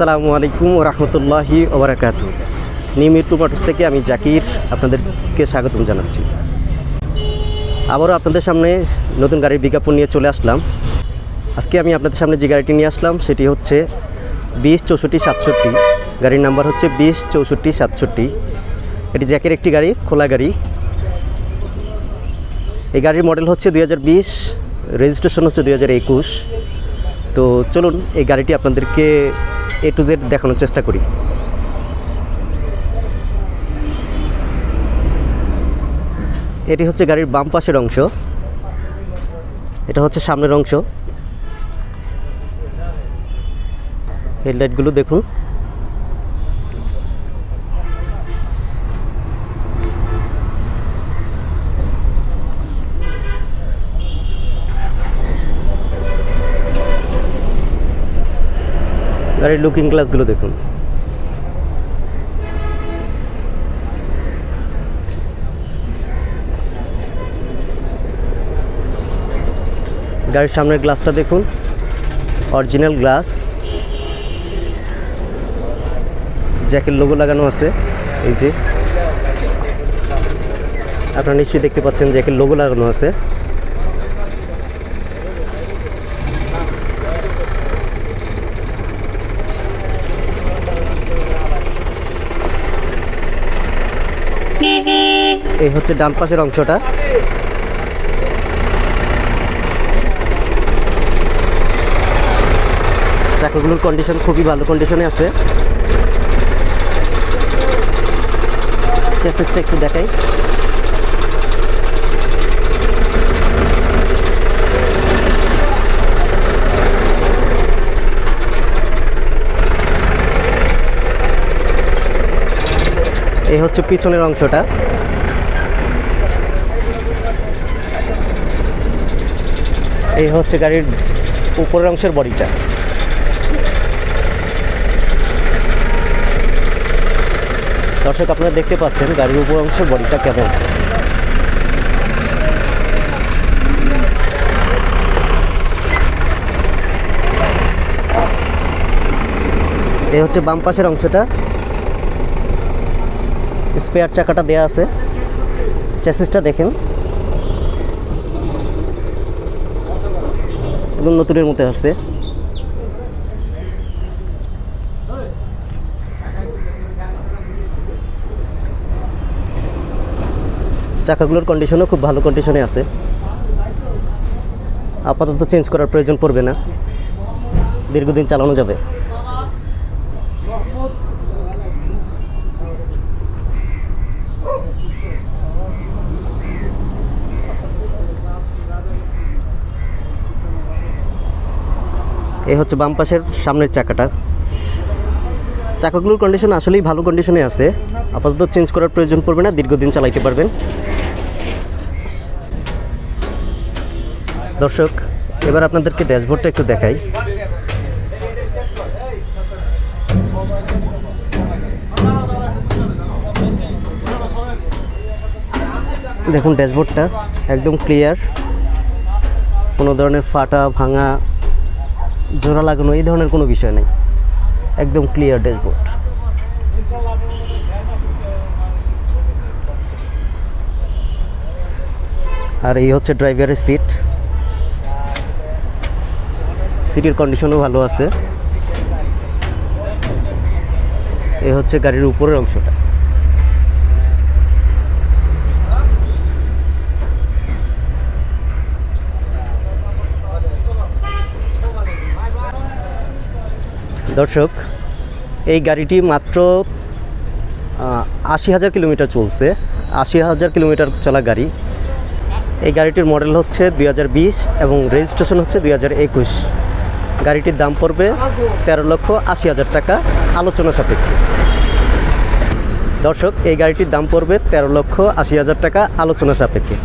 আসসালামু আলাইকুম রহমতুল্লাহি ওবরাকাতু নিয়মিত মোটরস থেকে আমি জাকির আপনাদেরকে স্বাগতম জানাচ্ছি। আবারও আপনাদের সামনে নতুন গাড়ির বিজ্ঞাপন নিয়ে চলে আসলাম। আজকে আমি আপনাদের সামনে যে গাড়িটি নিয়ে আসলাম, সেটি হচ্ছে বিশ চৌষট্টি সাতষট্টি। গাড়ির নাম্বার হচ্ছে বিশ চৌষট্টি সাতষট্টি। এটি জ্যাকের একটি গাড়ি, খোলা গাড়ি। এই গাড়ির মডেল হচ্ছে দু হাজার বিশ, রেজিস্ট্রেশন হচ্ছে দু হাজার একুশ। তো চলুন এই গাড়িটি আপনাদেরকে এ টু জেড দেখানোর চেষ্টা করি। এটি হচ্ছে গাড়ির বাম পাশের অংশ। এটা হচ্ছে সামনের অংশ। হেডলাইটগুলো দেখুন। গাড়ির লুকিং গ্লাসগুলো দেখুন। গাড়ির সামনের গ্লাসটা দেখুন অরিজিনাল গ্লাস জ্যাকের লোগো লাগানো আছে, এই যে। আপনারা নিশ্চয়ই দেখতে পাচ্ছেন জ্যাকের লোগো লাগানো আছে। এই হচ্ছে ডান পাশের অংশটা। চাকাগুলোর কন্ডিশন খুবই ভালো কন্ডিশনে আছে। চেসিসটা একটু দেখাই। এই হচ্ছে পিছনের অংশটা। এই হচ্ছে গাড়ির উপরের অংশের বডিটা। দর্শক, আপনারা দেখতে পাচ্ছেন গাড়ির উপর অংশের বডিটা কেমন। এই হচ্ছে বাম পাশের অংশটা। স্পেয়ার চাকাটা দেয়া আছে। চ্যাসিসটা দেখেন। একদম নতুনের মতো আছে। চাকাগুলোর কন্ডিশনও খুব ভালো কন্ডিশনে আছে। আপাতত চেঞ্জ করার প্রয়োজন পড়বে না। দীর্ঘদিন চালানো যাবে। এই হচ্ছে বাম পাশের সামনের চাকাটা। চাকাগুলোর কন্ডিশন আসলেই ভালো কন্ডিশনে আছে। আপাতত চেঞ্জ করার প্রয়োজন পড়বে না, দীর্ঘদিন চালাইতে পারবেন। দর্শক, এবার আপনাদেরকে ড্যাশবোর্ডটা একটু দেখাই। দেখুন, ড্যাশবোর্ডটা একদম ক্লিয়ার কোনো ধরনের ফাটা, ভাঙা জোড়া লাগানো, এই ধরনের কোনো বিষয় নেই। একদম ক্লিয়ার ড্যাশবোর্ড আর এই হচ্ছে ড্রাইভারের সিট সিটের কন্ডিশনও ভালো আছে। এই হচ্ছে গাড়ির উপরের অংশটা। দর্শক, এই গাড়িটি মাত্র আশি হাজার কিলোমিটার চলছে। আশি হাজার কিলোমিটার চলা গাড়ি। এই গাড়িটির মডেল হচ্ছে দু হাজার বিশ এবং রেজিস্ট্রেশন হচ্ছে দু হাজার একুশ। গাড়িটির দাম পড়বে তেরো লক্ষ আশি হাজার টাকা, আলোচনা সাপেক্ষে। দর্শক, এই গাড়িটির দাম পড়বে তেরো লক্ষ আশি হাজার টাকা, আলোচনা সাপেক্ষে।